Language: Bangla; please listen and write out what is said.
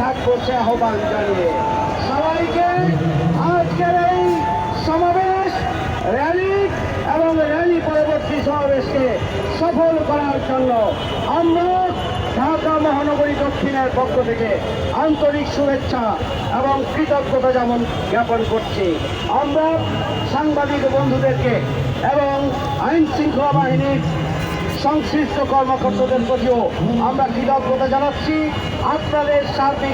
থাকব সে আহ্বান জানিয়ে। সবাইকে আজকের এই সমাবেশ, র্যালি এবং র্যালি পরবর্তী সমাবেশকে সফল করার জন্য আমরা ঢাকা মহানগরী দক্ষিণের পক্ষ থেকে আন্তরিক শুভেচ্ছা এবং কৃতজ্ঞতা যেমন জ্ঞাপন করছি। আমরা সাংবাদিক বন্ধুদেরকে এবং আইন শৃঙ্খলা বাহিনীর সংশ্লিষ্ট কর্মকর্তাদের প্রতিও আমরা কৃতজ্ঞতা জানাচ্ছি। আপনাদের সার্বিক